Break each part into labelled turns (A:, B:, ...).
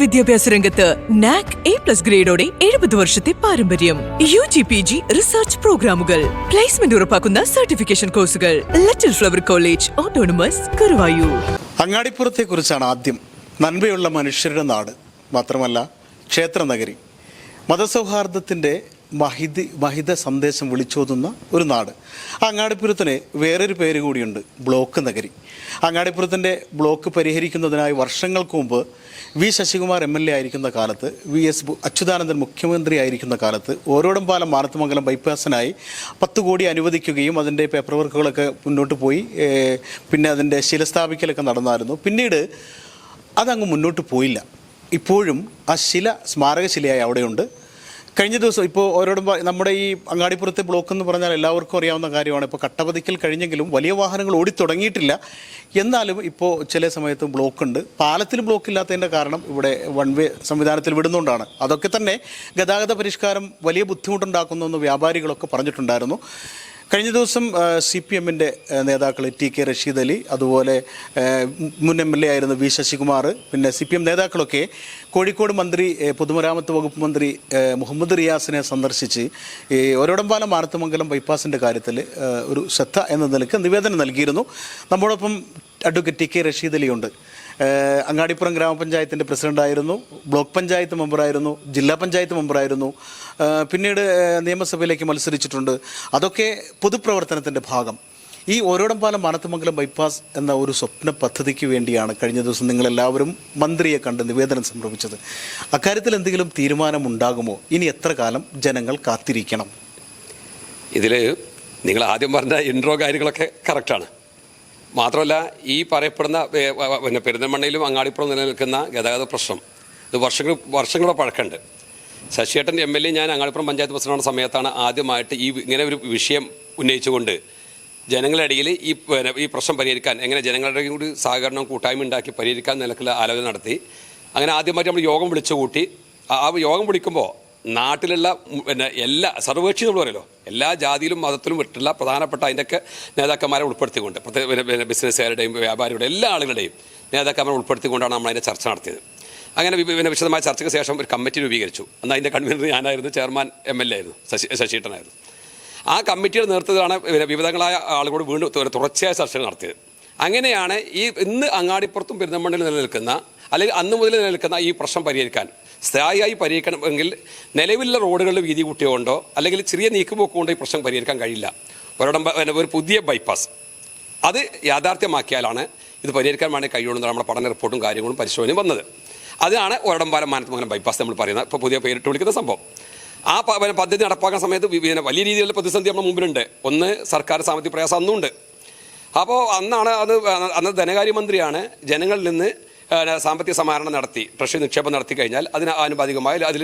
A: വിദ്യാഭ്യാസ രംഗത്ത് NAAC A plus ഗ്രേഡോടെ എഴുപത് വർഷത്തെ പാരമ്പര്യം. U G P G research പ്രോഗ്രാമുകൾ പ്ലേസ്മെന്റ് ഉറപ്പാക്കുന്ന സർട്ടിഫിക്കേഷൻ കോഴ്സുകൾ little flower college autonomous Karuvayur
B: അങ്ങാടിപ്പുറത്തെ കുറിച്ചാണ് ആദ്യം നന്മയുള്ള മനുഷ്യരുടെ നാട്. മാത്രമല്ല ക്ഷേത്ര നഗരി മതസൗഹാർദ്ദത്തിന്റെ മഹിതി മഹിത സന്ദേശം വിളിച്ചോതുന്ന ഒരു നാട്. അങ്ങാടിപ്പുരത്തിന് വേറൊരു പേര് കൂടിയുണ്ട് ബ്ലോക്ക് നഗരി. അങ്ങാടിപ്പുരത്തിന്റെ ബ്ലോക്ക് പരിഹരിക്കുന്നതിനായി വർഷങ്ങൾക്ക് മുമ്പ് V Sasikumar M L A ആയിരിക്കുന്ന കാലത്ത് വി എസ് അച്യുതാനന്ദൻ മുഖ്യമന്ത്രി ആയിരിക്കുന്ന കാലത്ത് ഓരോടംപാലം മാനത്തുമംഗലം ബൈപ്പാസിനായി പത്ത് കോടി അനുവദിക്കുകയും അതിന്റെ പേപ്പർ വർക്കുകളൊക്കെ മുന്നോട്ട് പോയി പിന്നെ അതിന്റെ ശിലസ്ഥാപിക്കലൊക്കെ നടന്നായിരുന്നു. പിന്നീട് അതങ്ങ് മുന്നോട്ട് പോയില്ല. ഇപ്പോഴും ആ ശില സ്മാരകശിലയായി അവിടെയുണ്ട്. കഴിഞ്ഞ ദിവസം ഇപ്പോൾ ഓരോടും നമ്മുടെ ഈ അങ്ങാടിപ്പുറത്തെ ബ്ലോക്ക് എന്ന് പറഞ്ഞാൽ എല്ലാവർക്കും അറിയാവുന്ന കാര്യമാണ്. ഇപ്പോൾ കട്ടപതിക്കൽ കഴിഞ്ഞെങ്കിലും വലിയ വാഹനങ്ങൾ ഓടിത്തുടങ്ങിയിട്ടില്ല എന്നാലും ഇപ്പോൾ ചില സമയത്ത് ബ്ലോക്ക് ഉണ്ട്. പാലത്തിൽ ബ്ലോക്ക് ഇല്ലാത്തതിന്റെ കാരണം ഇവിടെ വൺ വേ സംവിധാനത്തിൽ വിടുന്നുകൊണ്ടാണ്. അതൊക്കെ തന്നെ ഗതാഗത പരിഷ്കാരം വലിയ ബുദ്ധിമുട്ടുണ്ടാക്കുന്നു എന്ന് വ്യാപാരികളൊക്കെ പറഞ്ഞിട്ടുണ്ടായിരുന്നു. കഴിഞ്ഞ ദിവസം സി പി എമ്മിന്റെ നേതാക്കൾ ടി കെ റഷീദ് അലി അതുപോലെ മുൻ എം എൽ എ ആയിരുന്ന വി ശശികുമാർ പിന്നെ സി പി എം നേതാക്കളൊക്കെ കോഴിക്കോട് മന്ത്രി പൊതുമരാമത്ത് വകുപ്പ് മന്ത്രി മുഹമ്മദ് റിയാസിനെ സന്ദർശിച്ച് ഈ ഒരോടംപാലം മാനത്തുമംഗലം ബൈപ്പാസിന്റെ കാര്യത്തിൽ ഒരു ശ്രദ്ധ എന്ന നിലയ്ക്ക് നിവേദനം നൽകിയിരുന്നു. നമ്മോടൊപ്പം അഡ്വക്കേറ്റ് ടി കെ റഷീദ് അലിയുണ്ട്. അങ്ങാടിപ്പുറം ഗ്രാമപഞ്ചായത്തിന്റെ പ്രസിഡന്റായിരുന്നു ബ്ലോക്ക് പഞ്ചായത്ത് മെമ്പറായിരുന്നു. ജില്ലാ പഞ്ചായത്ത് മെമ്പറായിരുന്നു. പിന്നീട് നിയമസഭയിലേക്ക് മത്സരിച്ചിട്ടുണ്ട്. അതൊക്കെ പൊതുപ്രവർത്തനത്തിന്റെ ഭാഗം. ഈ ഓരോടംപാലം മാനത്തുമംഗലം ബൈപ്പാസ് എന്ന ഒരു സ്വപ്ന പദ്ധതിക്ക് വേണ്ടിയാണ് കഴിഞ്ഞ ദിവസം നിങ്ങളെല്ലാവരും മന്ത്രിയെ കണ്ട് നിവേദനം സമർപ്പിച്ചത്. അക്കാര്യത്തിൽ എന്തെങ്കിലും തീരുമാനമുണ്ടാകുമോ? ഇനി എത്ര കാലം ജനങ്ങൾ കാത്തിരിക്കണം?
C: ഇതിൽ നിങ്ങൾ ആദ്യം പറഞ്ഞ ഇൻട്രോ കാര്യങ്ങളൊക്കെ കറക്റ്റാണ് മാത്രമല്ല ഈ പറയപ്പെടുന്ന പിന്നെ പെരുന്തൽമണ്ണയിലും അങ്ങാടിപ്പുറം നിലനിൽക്കുന്ന ഗതാഗത പ്രശ്നം. ഇത് വർഷങ്ങൾ വർഷങ്ങളുടെ പഴക്കമുണ്ട്. ശശിയേട്ടൻ എം എൽ എ ഞാൻ അങ്ങാടിപ്പുറം പഞ്ചായത്ത് പ്രസിഡന്റ് സമയത്താണ് ആദ്യമായിട്ട് ഈ ഇങ്ങനെ ഒരു വിഷയം ഉന്നയിച്ചുകൊണ്ട് ജനങ്ങളുടെ ഇടയിൽ ഈ ഈ പ്രശ്നം പരിഹരിക്കാൻ എങ്ങനെ ജനങ്ങളുടെ കൂടി സഹകരണം കൂട്ടായ്മ ഉണ്ടാക്കി പരിഹരിക്കാൻ നിലക്കുള്ള ആലോചന നടത്തി. അങ്ങനെ ആദ്യമായിട്ട് നമ്മൾ യോഗം വിളിച്ചു കൂട്ടി ആ യോഗം വിളിക്കുമ്പോൾ നാട്ടിലുള്ള പിന്നെ എല്ലാ സർവകക്ഷി നമ്മൾ പറയുമല്ലോ എല്ലാ ജാതിയിലും മതത്തിലും വിട്ടുള്ള പ്രധാനപ്പെട്ട അതിന്റെയൊക്കെ നേതാക്കന്മാരെ ഉൾപ്പെടുത്തിക്കൊണ്ട് പ്രത്യേക ബിസിനസ്സുകാരുടെയും വ്യാപാരികളുടെയും എല്ലാ ആളുകളുടെയും നേതാക്കന്മാരെ ഉൾപ്പെടുത്തിക്കൊണ്ടാണ് നമ്മൾ അതിന്റെ ചർച്ച നടത്തിയത്. അങ്ങനെ പിന്നെ വിശദമായ ചർച്ചയ്ക്ക് ശേഷം ഒരു കമ്മിറ്റി രൂപീകരിച്ചു. അന്ന് അതിന്റെ കൺവീനർ ഞാനായിരുന്നു ചെയർമാൻ എം എൽ എ ആയിരുന്നു ശശി ശശീട്ടനായിരുന്നു ആ കമ്മിറ്റിയുടെ നേതൃത്വത്തിലാണ് വിവിധങ്ങളായ ആളുകളോട് വീണ്ടും തുടർച്ചയായ ചർച്ചകൾ നടത്തിയത്. അങ്ങനെയാണ് ഈ ഇന്ന് അങ്ങാടിപ്പുറത്തും പെരുന്തമണ്ണിൽ നിലനിൽക്കുന്ന അല്ലെങ്കിൽ അന്ന് മുതൽ നിലനിൽക്കുന്ന ഈ പ്രശ്നം പരിഹരിക്കാൻ. സ്ഥായിയായി പരിഹരിക്കണമെങ്കിൽ നിലവിലുള്ള റോഡുകളുടെ വീതി കൂട്ടിയോണ്ടോ അല്ലെങ്കിൽ ചെറിയ നീക്കുപോക്ക് കൊണ്ടോ ഈ പ്രശ്നം പരിഹരിക്കാൻ കഴിയില്ല. ഒരിടം ഒരു പുതിയ ബൈപ്പാസ് അത് യാഥാർത്ഥ്യമാക്കിയാലാണ് ഇത് പരിഹരിക്കാൻ വേണ്ടി കഴിയുള്ളൂ നമ്മുടെ പഠന റിപ്പോർട്ടും കാര്യങ്ങളും പരിശോധനയും വന്നത്. അതാണ് ഒരടംപാലം മാനത്തുമംഗലം ബൈപ്പാസ് നമ്മൾ പറയുന്നത് ഇപ്പോൾ പുതിയ പേരിട്ട് വിളിക്കുന്ന സംഭവം. ആ പദ്ധതി നടപ്പാക്കുന്ന സമയത്ത് വലിയ രീതിയിലുള്ള പ്രതിസന്ധി നമ്മുടെ മുമ്പിലുണ്ട്. ഒന്ന് സർക്കാർ സാമ്പത്തിക പ്രയാസം അന്നുണ്ട്. അപ്പോൾ അന്നാണ് അത് അന്ന് ധനകാര്യമന്ത്രിയാണ് ജനങ്ങളിൽ നിന്ന് സാമ്പത്തിക സമാഹരണം നടത്തി ട്രഷറി നിക്ഷേപം നടത്തി കഴിഞ്ഞാൽ അതിന് ആനുപാതികമായി അതിൽ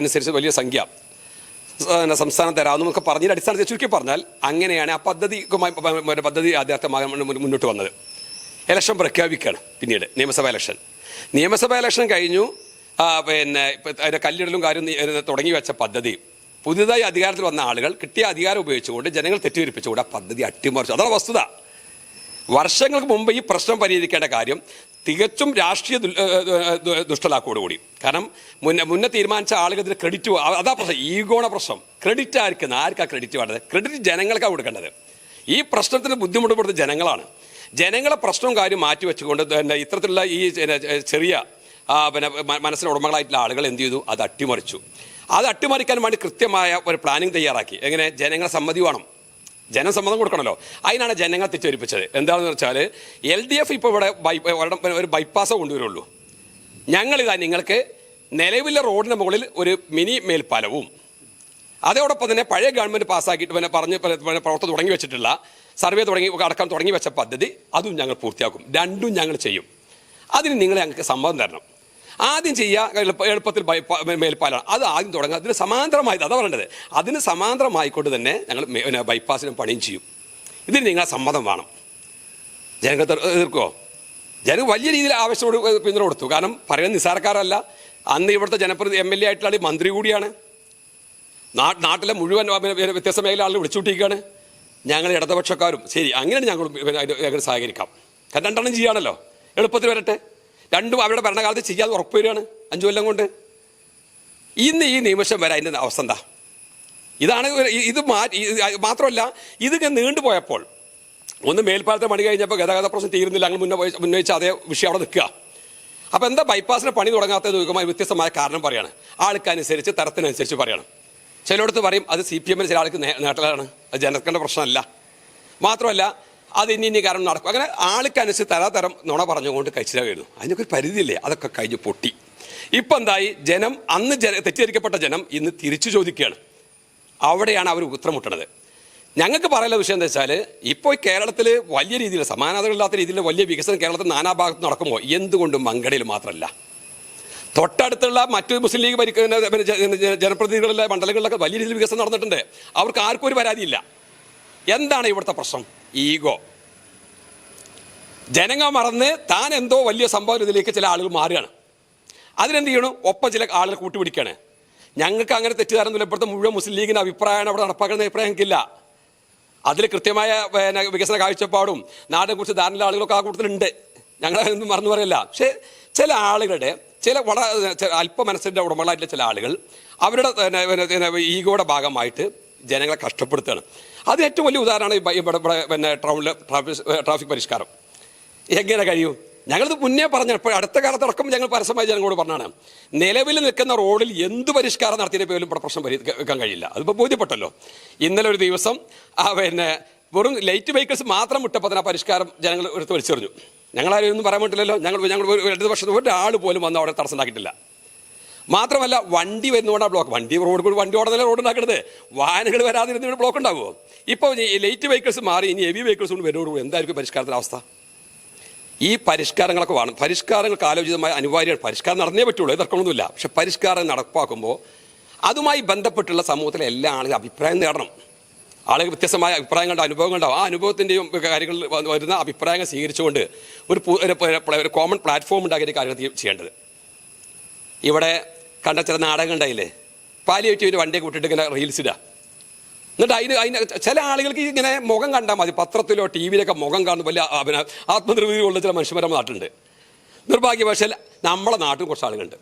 C: അനുസരിച്ച് വലിയ സംഖ്യ സംസ്ഥാനം തരാമെന്നൊക്കെ പറഞ്ഞതിന്റെ അടിസ്ഥാനത്തിൽ ചുരുക്കി പറഞ്ഞാൽ അങ്ങനെയാണ് ആ പദ്ധതി പദ്ധതി യാഥാർത്ഥ്യമാകാൻ മുന്നോട്ട് വന്നത്. ഇലക്ഷൻ പ്രഖ്യാപിക്കുകയാണ് പിന്നീട് നിയമസഭാ ഇലക്ഷൻ നിയമസഭാ ഇലക്ഷൻ കഴിഞ്ഞു പിന്നെ അതിന്റെ കല്ലിടലും കാര്യം തുടങ്ങി വെച്ച പദ്ധതി. പുതിയതായി അധികാരത്തിൽ വന്ന ആളുകൾ കിട്ടിയ അധികാരം ഉപയോഗിച്ചുകൊണ്ട് ജനങ്ങൾ തെറ്റിദ്ധരിപ്പിച്ചുകൊണ്ട് ആ പദ്ധതി അട്ടിമറിച്ചു. അതാണ് വസ്തുത. വർഷങ്ങൾക്ക് മുമ്പ് ഈ പ്രശ്നം പരിഹരിക്കേണ്ട കാര്യം തികച്ചും രാഷ്ട്രീയ ദുഷ്ടലാക്കോടുകൂടി കാരണം മുന്നേ മുന്നേ തീരുമാനിച്ച ആളുകൾ ഇതിന് ക്രെഡിറ്റ് അതാ പ്രശ്നം ഈഗോണ പ്രശ്നം. ക്രെഡിറ്റ് ആർക്കുന്ന ആർക്കാ ക്രെഡിറ്റ് വേണ്ടത്? ക്രെഡിറ്റ് ജനങ്ങൾക്കാണ് കൊടുക്കേണ്ടത്. ഈ പ്രശ്നത്തിന് ബുദ്ധിമുട്ട് ജനങ്ങളാണ്. ജനങ്ങളെ പ്രശ്നവും കാര്യം മാറ്റി വെച്ചുകൊണ്ട് തന്നെ ഇത്തരത്തിലുള്ള ഈ ചെറിയ- പിന്നെ മനസ്സിന് ഉടമകളായിട്ടുള്ള ആളുകൾ എന്ത് ചെയ്തു? അത് അട്ടിമറിച്ചു. അത് അട്ടിമറിക്കാൻ വേണ്ടി കൃത്യമായ ഒരു പ്ലാനിങ് തയ്യാറാക്കി. എങ്ങനെ? ജനങ്ങളെ സമ്മതി വേണം ജനസമ്മതം കൊടുക്കണമല്ലോ അതിനാണ് ജനങ്ങൾ തെറ്റിദ്ധരിപ്പിച്ചത്. എന്താണെന്ന് വെച്ചാൽ എൽ ഡി എഫ് ഇപ്പോൾ ഇവിടെ ഒരു ബൈപ്പാസ് കൊണ്ടുവരുള്ളൂ. ഞങ്ങളിതാ നിങ്ങൾക്ക് നിലവിലെ റോഡിന് മുകളിൽ ഒരു മിനി മേൽപ്പാലവും. അതോടൊപ്പം തന്നെ പഴയ ഗവൺമെന്റ് പാസ്സാക്കിയിട്ട് പിന്നെ പറഞ്ഞ് പ്രവർത്തനം തുടങ്ങി വെച്ചിട്ടുള്ള സർവേ തുടങ്ങി അടക്കം തുടങ്ങി വെച്ച പദ്ധതി അതും ഞങ്ങൾ പൂർത്തിയാക്കും. രണ്ടും ഞങ്ങൾ ചെയ്യും. അതിന് നിങ്ങൾ ഞങ്ങൾക്ക് സമ്മതം തരണം. ആദ്യം ചെയ്യുക എളുപ്പ എളുപ്പത്തിൽ മേൽപ്പാലാണ്. അത് ആദ്യം തുടങ്ങുക. അതിന് സമാന്തരമായി അതാ പറയേണ്ടത്. അതിന് സമാന്തരമായിക്കൊണ്ട് തന്നെ ഞങ്ങൾ ബൈപ്പാസിനും പണിയും ചെയ്യും. ഇതിന് നിങ്ങളെ സമ്മതം വേണം. ജനങ്ങൾ എതിർ- എതിർക്കുമോ ജനങ്ങൾ വലിയ രീതിയിൽ ആവശ്യത്തോട് പിന്തുണ കൊടുത്തു. കാരണം പറയുന്ന നിസ്സാരക്കാരല്ല. അന്ന് ഇവിടുത്തെ ജനപ്രതി എം എൽ എ ആയിട്ടുള്ള മന്ത്രി കൂടിയാണ്. നാട്ടിലെ മുഴുവൻ വ്യത്യസ്ത മേഖല ആളുകൾ വിളിച്ചുകൂട്ടിയിരിക്കുകയാണ്. ഞങ്ങൾ ഇടതുപക്ഷക്കാരും ശരി അങ്ങനെയാണ് ഞങ്ങൾ ഞങ്ങൾ സഹകരിക്കാം. കാരണം രണ്ടെണ്ണം ചെയ്യുകയാണല്ലോ എളുപ്പത്തിൽ വരട്ടെ. രണ്ടും അവരുടെ ഭരണകാലത്ത് ചെയ്യാതെ ഉറപ്പ് വരികയാണ് അഞ്ചു കൊല്ലം കൊണ്ട്. ഇന്ന് ഈ നിമിഷം വരെ അതിന്റെ അവസ്ഥ എന്താ? ഇതാണ് ഇത് മാത്രമല്ല ഇതിങ്ങനെ നീണ്ടുപോയപ്പോൾ ഒന്ന് മേൽപ്പാലത്തെ പണി കഴിഞ്ഞപ്പോൾ ഗതാഗത പ്രശ്നം തീരുന്നില്ല അങ്ങനെ മുന്നേ ഉന്നയിച്ച അതേ വിഷയം അവിടെ നിൽക്കുക. അപ്പോൾ എന്താ ബൈപ്പാസിന് പണി തുടങ്ങാത്തത് നോക്കുമ്പോൾ വ്യത്യസ്തമായ കാരണം പറയാണ്. ആൾക്കനുസരിച്ച് തരത്തിനനുസരിച്ച് പറയണം. ചിലയിടത്ത് പറയും അത് സി പി എമ്മിന് ചില ആൾക്ക് നേട്ടലാണ് അത് ജനക്കേണ്ട പ്രശ്നമല്ല. മാത്രമല്ല അത് ഇനി ഇനി കാരണം നടക്കും. അങ്ങനെ ആൾക്കനുസരിച്ച് തരാതരം നുണ പറഞ്ഞുകൊണ്ട് കഴിച്ചിലായിരുന്നു അതിനൊക്കെ ഒരു പരിധിയില്ലേ? അതൊക്കെ കഴിഞ്ഞ് പൊട്ടി. ഇപ്പം എന്തായി? ജനം അന്ന് ജന തെറ്റിദ്ധരിക്കപ്പെട്ട ജനം ഇന്ന് തിരിച്ചു ചോദിക്കുകയാണ്. അവിടെയാണ് അവർ ഉത്തരമുട്ടണത്. ഞങ്ങൾക്ക് പറയാനുള്ള വിഷയം എന്താ വെച്ചാൽ ഇപ്പോൾ കേരളത്തിൽ വലിയ രീതിയിൽ സമാനതകളില്ലാത്ത രീതിയിൽ വലിയ വികസനം കേരളത്തിൽ നാനാഭാഗത്ത് നടക്കുമ്പോൾ എന്തുകൊണ്ടും മങ്കടയിൽ മാത്രമല്ല. തൊട്ടടുത്തുള്ള മറ്റു മുസ്ലിം ലീഗ് ജ- ജനപ്രതിനിധികളിലെ മണ്ഡലങ്ങളിലൊക്കെ വലിയ രീതിയിൽ വികസനം നടന്നിട്ടുണ്ട്. അവർക്ക് ആർക്കും ഒരു പരാതിയില്ല. എന്താണ് ഇവിടുത്തെ പ്രശ്നം? ഈഗോ. ജനങ്ങൾ മറന്ന് താൻ എന്തോ വലിയ സംഭവം ഇതിലേക്ക് ചില ആളുകൾ മാറുകയാണ്. അതിനെന്ത് ചെയ്യണം? ഒപ്പം ചില ആളുകൾ കൂട്ടുപിടിക്കുകയാണ് ഞങ്ങൾക്ക് അങ്ങനെ തെറ്റിദ്ധാരണ ഇപ്പോഴത്തെ മുഴുവൻ മുസ്ലിം ലീഗിന്റെ അഭിപ്രായമാണ് അവിടെ നടപ്പാക്കുന്ന അഭിപ്രായം ഞങ്ങൾക്കില്ല. അതിൽ കൃത്യമായ വികസന കാഴ്ചപ്പാടും നാടിനെ കുറിച്ച് ധാരണയുള്ള ആളുകളൊക്കെ ആ കൂട്ടത്തിലുണ്ട്. ഞങ്ങളൊന്നും മറന്നു പറയില്ല. പക്ഷേ ചില ആളുകളുടെ ചില വളരെ ചില അല്പ മനസ്സിന്റെ ഉടമകളായിട്ടുള്ള ചില ആളുകൾ അവരുടെ ഈഗോയുടെ ഭാഗമായിട്ട് ജനങ്ങളെ കഷ്ടപ്പെടുത്തുകയാണ്. അത് ഏറ്റവും വലിയ ഉദാഹരണമാണ് ഇവിടെ ഇവിടെ പിന്നെ ടൗണിലെ ട്രാഫിക് പരിഷ്കാരം. എങ്ങനെ കഴിയും? ഞങ്ങളിത് മുന്നേ പറഞ്ഞ അടുത്ത കാലത്തടക്കം ഞങ്ങൾ പരസ്യമായി ജനങ്ങളോട് പറഞ്ഞാണ് നിലവിൽ നിൽക്കുന്ന റോഡിൽ എന്ത് പരിഷ്കാരം നടത്തിയതിന്റെ പേരിലും ഇവിടെ പ്രശ്നം പരിഹരിക്കാൻ കഴിയില്ല. അതിപ്പോൾ ബോധ്യപ്പെട്ടല്ലോ. ഇന്നലെ ഒരു ദിവസം ആ പിന്നെ വെറും ലൈറ്റ് വെഹിക്കിൾസ് മാത്രം വിട്ടപ്പോൾ തന്നെ ആ പരിഷ്കാരം ജനങ്ങൾ എടുത്ത് വലിച്ചെറിഞ്ഞു. ഞങ്ങളാരും ഒന്നും പറയാൻ പറ്റില്ലല്ലോ ഞങ്ങൾ ഞങ്ങൾ വർഷത്തെ ഒരാൾ പോലും വന്ന് അവിടെ തടസ്സം ഉണ്ടാക്കിയിട്ടില്ല മാത്രമല്ല വണ്ടി വരുന്നതുകൊണ്ടാണ് ബ്ലോക്ക് വണ്ടി റോഡ് കൂടി വണ്ടി ഓടുന്നതിലെ റോഡ് ഉണ്ടാക്കുന്നത് വാഹനങ്ങൾ വരാതിരുന്ന ബ്ലോക്ക് ഉണ്ടാവുമോ ഇപ്പോൾ ലൈറ്റ് വെഹിക്കിൾസ് മാറി ഇനി ഹെവി വെഹിക്കിൾസ് കൊണ്ട് വരുന്നതോടുകൂടി എന്തായിരിക്കും പരിഷ്കാരത്തിന്റെ അവസ്ഥ? ഈ പരിഷ്കാരങ്ങളൊക്കെ വേണം. പരിഷ്കാരങ്ങൾക്ക് ആലോചിതമായ അനിവാര്യമാണ്. പരിഷ്കാരം നടന്നേ പറ്റുള്ളൂ എതിർക്കണമെന്നില്ല പക്ഷെ പരിഷ്കാരം നടപ്പാക്കുമ്പോൾ അതുമായി ബന്ധപ്പെട്ടുള്ള സമൂഹത്തിലെ എല്ലാ ആളുകളും അഭിപ്രായം നേടണം. ആളുകൾ വ്യത്യസ്തമായ അഭിപ്രായങ്ങളുടെ അനുഭവങ്ങളുണ്ടാവും ആ അനുഭവത്തിന്റെയും കാര്യങ്ങളിൽ വരുന്ന അഭിപ്രായങ്ങൾ സ്വീകരിച്ചുകൊണ്ട് ഒരു കോമൺ പ്ലാറ്റ്ഫോം ഉണ്ടാക്കിയ കാര്യങ്ങൾ ചെയ്യേണ്ടത്. ഇവിടെ കണ്ട ചില നാടകം ഉണ്ടായില്ലേ? പാലിയേറ്റീവിന്റെ വണ്ടിയൊക്കെ വിട്ടിട്ട് ഇങ്ങനെ റീൽസ് ഇടുക എന്നിട്ട് അതിന് അതിന് ചില ആളുകൾക്ക് ഇങ്ങനെ മുഖം കണ്ടാൽ മതി. പത്രത്തിലോ ടി വിയിലൊക്കെ മുഖം കാണുന്ന വലിയ പിന്നെ ആത്മനിർവൃതിയുള്ള ചില മനുഷ്യന്മാരെ നാട്ടുണ്ട് നിർഭാഗ്യവശാൽ നമ്മളെ നാട്ടിൽ കുറച്ച് ആളുകളുണ്ട്.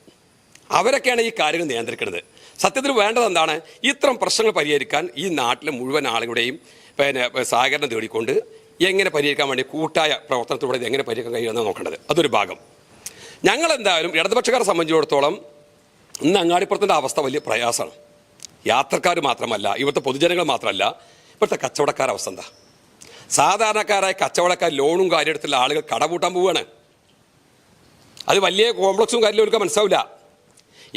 C: അവരൊക്കെയാണ് ഈ കാര്യങ്ങൾ നിയന്ത്രിക്കുന്നത്. സത്യത്തിൽ വേണ്ടത് എന്താണ്? ഇത്തരം പ്രശ്നങ്ങൾ പരിഹരിക്കാൻ ഈ നാട്ടിലെ മുഴുവൻ ആളുകളുടെയും പിന്നെ സഹകരണം തേടിക്കൊണ്ട് എങ്ങനെ പരിഹരിക്കാൻ വേണ്ടി കൂട്ടായ പ്രവർത്തനത്തിലൂടെ ഇത് എങ്ങനെ പരിഹരിക്കാൻ കഴിയുമെന്ന് നോക്കേണ്ടത്. അതൊരു ഭാഗം. ഞങ്ങൾ എന്തായാലും ഇടതുപക്ഷക്കാരെ സംബന്ധിച്ചിടത്തോളം ഇന്ന് അങ്ങാടിപ്പുറത്തിന്റെ അവസ്ഥ വലിയ പ്രയാസമാണ്. യാത്രക്കാർ മാത്രമല്ല ഇവിടുത്തെ പൊതുജനങ്ങൾ മാത്രമല്ല ഇവിടുത്തെ കച്ചവടക്കാരുടെ അവസ്ഥ എന്താ? സാധാരണക്കാരായ കച്ചവടക്കാർ ലോണും കാര്യമെടുത്തുള്ള ആളുകൾ കടപൂട്ടാൻ പോവുകയാണ് അത് വലിയ കോംപ്ലക്സും കാര്യങ്ങളും അവർക്ക് മനസ്സിലാവില്ല.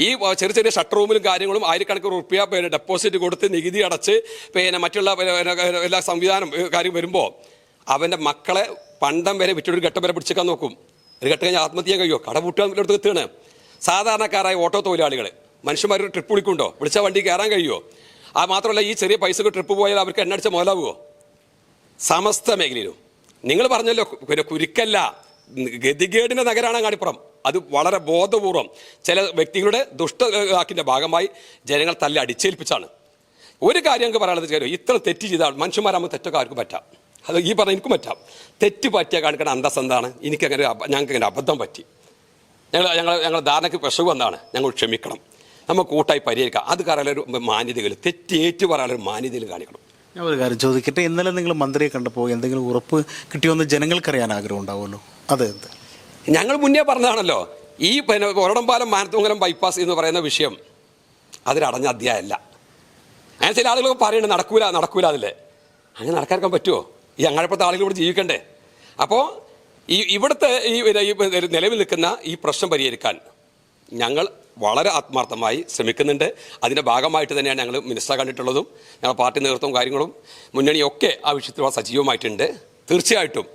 C: ഈ ചെറിയ ചെറിയ ഷട്ടർ റൂമിലും കാര്യങ്ങളും ആയിരക്കണക്കിന് റുപ്യ പിന്നെ ഡെപ്പോസിറ്റ് കൊടുത്ത് നികുതി അടച്ച് പിന്നെ മറ്റുള്ള എല്ലാ സംവിധാനം കാര്യം വരുമ്പോൾ അവന്റെ മക്കളെ പണ്ടം വരെ വിറ്റൊരു ഘട്ടം വരെ പിടിച്ചേക്കാൻ നോക്കും. ഒരു ഘട്ടം കഴിഞ്ഞാൽ ആത്മഹത്യ ചെയ്യാൻ കഴിയുമോ? കട പൂട്ടാൻ എടുത്ത് എത്തുകയാണ്. സാധാരണക്കാരായ ഓട്ടോ തൊഴിലാളികൾ മനുഷ്യന്മാർ ട്രിപ്പ് വിളിക്കുണ്ടോ വിളിച്ച വണ്ടി കയറാൻ കഴിയുമോ? ആ മാത്രമല്ല ഈ ചെറിയ പൈസക്ക് ട്രിപ്പ് പോയാൽ അവർക്ക് എണ്ണടിച്ച മുതലാവുമോ സമസ്ത മേഖലയിലും. നിങ്ങൾ പറഞ്ഞല്ലോ പിന്നെ കുരുക്കല്ല ഗതികേടിന്റെ നഗരമാണ് കാണിപ്പുറം. അത് വളരെ ബോധപൂർവം ചില വ്യക്തികളുടെ ദുഷ്ട ഭാഗമായി ജനങ്ങൾ തല്ലി അടിച്ചേൽപ്പിച്ചാണ് ഒരു കാര്യം ഞങ്ങൾക്ക് പറയാനുള്ളത് ഇത്ര തെറ്റ് ചെയ്താൽ മനുഷ്യന്മാരാകുമ്പോൾ തെറ്റൊക്കെ ആർക്കും പറ്റാം. അത് ഈ പറഞ്ഞ എനിക്കും പറ്റാം. തെറ്റ് പറ്റിയ കാണിക്കണ അന്തസ് എന്താണ്? എനിക്കങ്ങനെ ഞങ്ങൾക്ക് അങ്ങനെ അബദ്ധം പറ്റി. ഞങ്ങൾ ഞങ്ങൾ ഞങ്ങൾ ധാരണയ്ക്ക് പ്രശ്നം എന്താണ് ഞങ്ങൾ ക്ഷമിക്കണം. നമ്മൾ കൂട്ടായി പരിഹരിക്കാം. അത് പറയാനൊരു മാന്യതകൾ തെറ്റേറ്റ് പറയാനൊരു മാന്യതയിൽ കാണിക്കണം.
B: ഞാൻ ഒരു കാര്യം ചോദിക്കട്ടെ? ഇന്നലെ നിങ്ങൾ മന്ത്രിയെ കണ്ടപ്പോൾ എന്തെങ്കിലും ഉറപ്പ് കിട്ടിയോന്ന് ജനങ്ങൾക്കറിയാൻ ആഗ്രഹം ഉണ്ടാവുമല്ലോ? അതെ അതെ.
C: ഞങ്ങൾ മുന്നേ പറഞ്ഞതാണല്ലോ. ഈ പിന്നെ ഒരടംപാലം മാനത്തുങ്കലം ബൈപ്പാസ് എന്ന് പറയുന്ന വിഷയം അതിലടഞ്ഞ അധ്യായമല്ല. അങ്ങനെ ചില ആളുകളൊക്കെ പറയുന്നുണ്ട് നടക്കൂല നടക്കൂല അതില്ലേ അങ്ങനെ നടക്കാൻ പറ്റുമോ ഈ അങ്ങനെപ്പെട്ട ആളുകൾ ഇവിടെ ജീവിക്കണ്ടേ? അപ്പോൾ ഈ ഇവിടുത്തെ ഈ നിലവിൽ നിൽക്കുന്ന ഈ പ്രശ്നം പരിഹരിക്കാൻ ഞങ്ങൾ വളരെ ആത്മാർത്ഥമായി ശ്രമിക്കുന്നുണ്ട്. അതിന്റെ ഭാഗമായിട്ട് തന്നെയാണ് ഞങ്ങൾ മിനിസ്റ്റർ കണ്ടിട്ടുള്ളതും ഞങ്ങൾ പാർട്ടി നേതൃത്വവും കാര്യങ്ങളും മുന്നണിയൊക്കെ ആ വിഷയത്തിൽ സജീവമായിട്ടുണ്ട്. തീർച്ചയായിട്ടും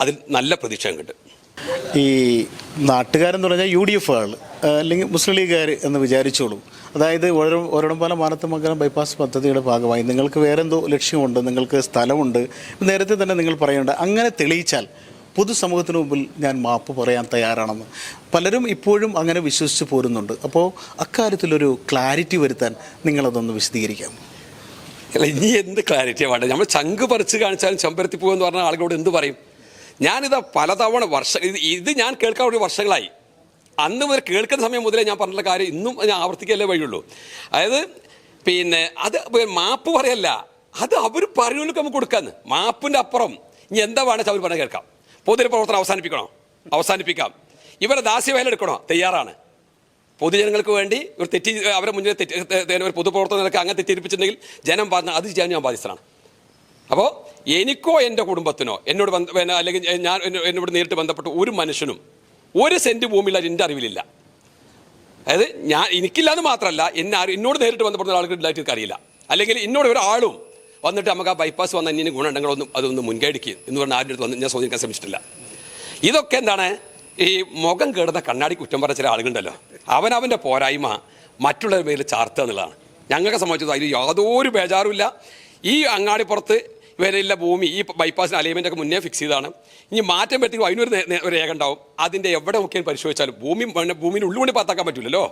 C: അതിൽ നല്ല പ്രതീക്ഷ കിട്ടും
B: ഈ നാട്ടുകാരെന്ന് പറഞ്ഞാൽ യു ഡി എഫുകൾ അല്ലെങ്കിൽ മുസ്ലിം ലീഗുകാർ എന്ന് വിചാരിച്ചോളൂ. അതായത് ഓരോ ഒരിടംപാല മാനത്തമംഗലം ബൈപ്പാസ് പദ്ധതിയുടെ ഭാഗമായി നിങ്ങൾക്ക് വേറെന്തോ ലക്ഷ്യമുണ്ട് നിങ്ങൾക്ക് സ്ഥലമുണ്ട് നേരത്തെ തന്നെ നിങ്ങൾ പറയുന്നുണ്ട്. അങ്ങനെ തെളിയിച്ചാൽ പൊതുസമൂഹത്തിന് മുമ്പിൽ ഞാൻ മാപ്പ് പറയാൻ തയ്യാറാണെന്ന്. പലരും ഇപ്പോഴും അങ്ങനെ വിശ്വസിച്ച് പോരുന്നുണ്ട്. അപ്പോൾ അക്കാര്യത്തിലൊരു ക്ലാരിറ്റി വരുത്താൻ നിങ്ങളതൊന്ന് വിശദീകരിക്കാം.
C: അല്ല ഇനി എന്ത് ക്ലാരിറ്റിയാണ് വേണ്ടത്? നമ്മൾ ചങ്ക് പറിച്ച് കാണിച്ചാലും ചെമ്പരത്തി പോകുമെന്ന് പറഞ്ഞാൽ ആളുകളോട് എന്ത് പറയും? ഞാനിതാ പലതവണ വർഷ ഇത് ഞാൻ കേൾക്കാൻ വേണ്ടി വർഷങ്ങളായി. അന്ന് മുതൽ കേൾക്കുന്ന സമയം മുതലേ ഞാൻ പറഞ്ഞിട്ടുള്ള കാര്യം ഇന്നും ഞാൻ ആവർത്തിക്കല്ലേ വഴിയുള്ളൂ. അതായത് പിന്നെ അത് മാപ്പ് പറയല്ല. അത് അവർ പറയുന്നവർക്ക് നമുക്ക് കൊടുക്കാന്ന്. മാപ്പിന്റെ അപ്പുറം. ഇനി എന്താ വേണമെന്ന് അവർ പറഞ്ഞാൽ കേൾക്കാം. പൊതുജന പ്രവർത്തനം അവസാനിപ്പിക്കണോ? അവസാനിപ്പിക്കാം. ഇവരെ ദാസ്യവേല എടുക്കണോ? തയ്യാറാണ്. പൊതുജനങ്ങൾക്ക് വേണ്ടി ഒരു തെറ്റി അവരെ മുന്നിൽ തെറ്റി പൊതുപ്രവർത്തനം ഒരു പൊതുപ്രവർത്തനങ്ങൾക്ക് അങ്ങനെ തെറ്റിദ്ധരിപ്പിച്ചിട്ടുണ്ടെങ്കിൽ ജനം പറഞ്ഞ അത് ചെയ്യാൻ ഞാൻ ബാധ്യസ്ഥനാണ്. അപ്പോൾ എനിക്കോ എന്റെ കുടുംബത്തിനോ എന്നോട് ബന്ധ അല്ലെങ്കിൽ ഞാൻ എന്നോട് നേരിട്ട് ബന്ധപ്പെട്ട ഒരു മനുഷ്യനും ഒരു സെന്റ് ഭൂമിയില്ല എന്റെ അറിവിലില്ല. അതായത് ഞാൻ എനിക്കില്ലാന്ന് മാത്രമല്ല എന്നെ എന്നോട് നേരിട്ട് ബന്ധപ്പെടുന്ന ആൾക്ക് ഇല്ലായിട്ട് എനിക്ക് അറിയില്ല. അല്ലെങ്കിൽ എന്നോട് ഒരാളും വന്നിട്ട് നമുക്ക് ആ ബൈപ്പാസ് വന്ന ഇനി ഗുണമുണ്ടെങ്കിലൊന്നും അതൊന്നും അതൊന്ന് മുൻകൈ എന്ന് പറഞ്ഞാൽ ആരുടെ അടുത്ത് വന്ന് ഞാൻ ചോദിക്കാൻ ശ്രമിച്ചിട്ടില്ല. ഇതൊക്കെ എന്താണ് ഈ മുഖം കേടുന്ന കണ്ണാടി കുറ്റം പറഞ്ഞ ചില ആളുകളുണ്ടല്ലോ. അവനവന്റെ പോരായ്മ മറ്റുള്ളവരുടെ മേൽ ചാർത്തുക എന്നുള്ളതാണ്. ഞങ്ങൾക്ക് സംബന്ധിച്ചത് അതിൽ യാതൊരു ബേജാറുമില്ല ഈ അങ്ങാടിപ്പുറത്ത് വരെയുള്ള ഭൂമി ഈ ബൈപ്പാസിന് അലൈൻമെന്റ് ഒക്കെ മുന്നേ ഫിക്സ് ചെയ്താണ് ഇനി മാറ്റം പറ്റി അതിനൊരു രേഖ ഉണ്ടാവും. അതിന്റെ എവിടെ നോക്കിയാൽ പരിശോധിച്ചാലും ഭൂമി ഭൂമിയുടെ ഉള്ളുകൊണ്ട് പാത്താക്കാൻ പറ്റില്ലല്ലോ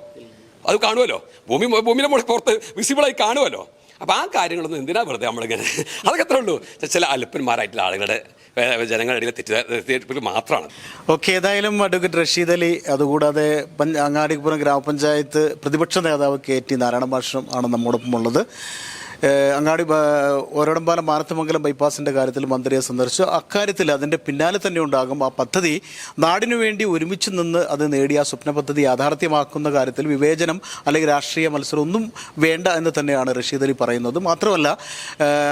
C: അത് കാണുമല്ലോ. ഭൂമി ഭൂമിയുടെ മുകളിൽ പുറത്ത് വിസിബിളായി കാണുമല്ലോ. അപ്പോൾ ആ കാര്യങ്ങളൊന്നും എന്തിനാ വെറുതെ നമ്മളിങ്ങനെ? അതൊക്കെ അത്രേ ഉള്ളൂ. ചില അല്പന്മാരായിട്ടുള്ള ആളുകളുടെ ജനങ്ങളുടെ തെറ്റിദ്ധരിപ്പിൽ മാത്രമാണ്.
B: ഓക്കെ ഏതായാലും അഡ്വക്കേറ്റ് റഷീദ് അലി അതുകൂടാതെ അങ്ങാടിപ്പുറം ഗ്രാമപഞ്ചായത്ത് പ്രതിപക്ഷ നേതാവ് കെ ടി നാരായണ ഭാഷം ആണ് നമ്മോടൊപ്പം ഉള്ളത്. അങ്ങാടി ഒരടമ്പാലം മാനത്തമംഗലം ബൈപ്പാസിന്റെ കാര്യത്തിൽ മന്ത്രിയെ സന്ദർശിച്ചു. അക്കാര്യത്തിൽ അതിന്റെ പിന്നാലെ തന്നെ ഉണ്ടാകും ആ പദ്ധതി. നാടിനു വേണ്ടി ഒരുമിച്ച് നിന്ന് അത് നേടിയ സ്വപ്ന പദ്ധതി യാഥാർത്ഥ്യമാക്കുന്ന കാര്യത്തിൽ വിവേചനം അല്ലെങ്കിൽ രാഷ്ട്രീയ മത്സരം ഒന്നും വേണ്ട എന്ന് തന്നെയാണ് റഷീദ് അലി പറയുന്നത്. മാത്രമല്ല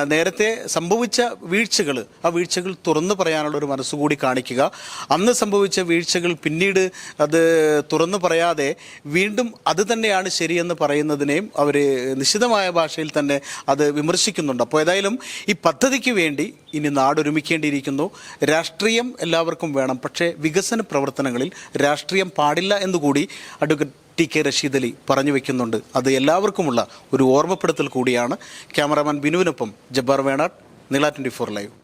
B: നേരത്തെ സംഭവിച്ച വീഴ്ചകൾ ആ വീഴ്ചകൾ തുറന്നു പറയാനുള്ള ഒരു മനസ്സുകൂടി കാണിക്കുക. അന്ന് സംഭവിച്ച വീഴ്ചകൾ പിന്നീട് അത് തുറന്നു പറയാതെ വീണ്ടും അത് തന്നെയാണ് ശരിയെന്ന് പറയുന്നതിനെയും അവർ നിശിതമായ ഭാഷയിൽ തന്നെ അത് വിമർശിക്കുന്നുണ്ട്. അപ്പോൾ ഏതായാലും ഈ പദ്ധതിക്ക് വേണ്ടി ഇനി നാടൊരുമിക്കേണ്ടിയിരിക്കുന്നു. രാഷ്ട്രീയം എല്ലാവർക്കും വേണം. പക്ഷേ വികസന പ്രവർത്തനങ്ങളിൽ രാഷ്ട്രീയം പാടില്ല എന്നുകൂടി advocate T K Rasheed Ali പറഞ്ഞു വെക്കുന്നുണ്ട്. അത് എല്ലാവർക്കുമുള്ള ഒരു ഓർമ്മപ്പെടുത്തൽ കൂടിയാണ്. ക്യാമറാമാൻ ബിനുവിനൊപ്പം ജബ്ബാർ വേണാട് നീള ട്വന്റി ഫോർ ലൈവ്.